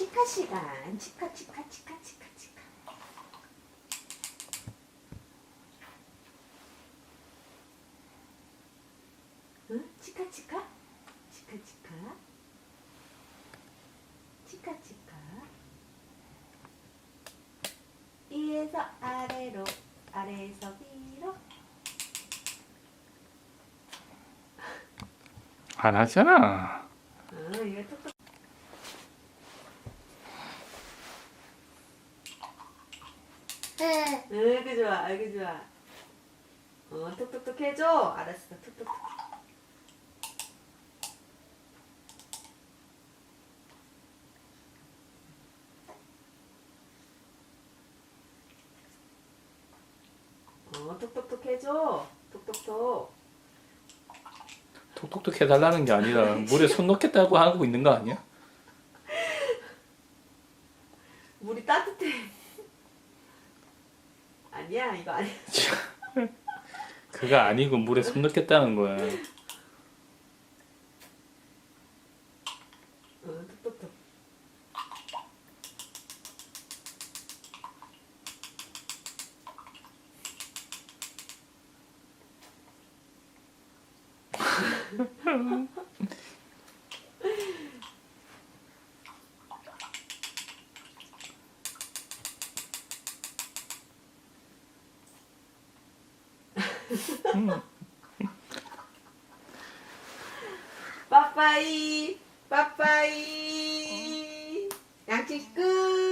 치카 시간. 치카 치카 치카 치카 치카. 응? 치카 치카? 치카 치카. 치카 치카. 위에서 아래로 아래에서 위로 안 하잖아. 어, 이거 톡톡 네. 아이고 좋아 아이고 좋아. 어 톡톡톡 해줘. 알았어 톡톡톡. 어 톡톡톡 해줘. 톡톡톡. 톡톡톡 해달라는 게 아니라 물에 손 넣겠다고 하고 있는 거 아니야? 물이 따뜻해 아니야? 이거 아니야? 그거 아니고 물에 손 넣겠다는 거야. 어 톡톡톡 빠빠이 빠빠이. 양치 끝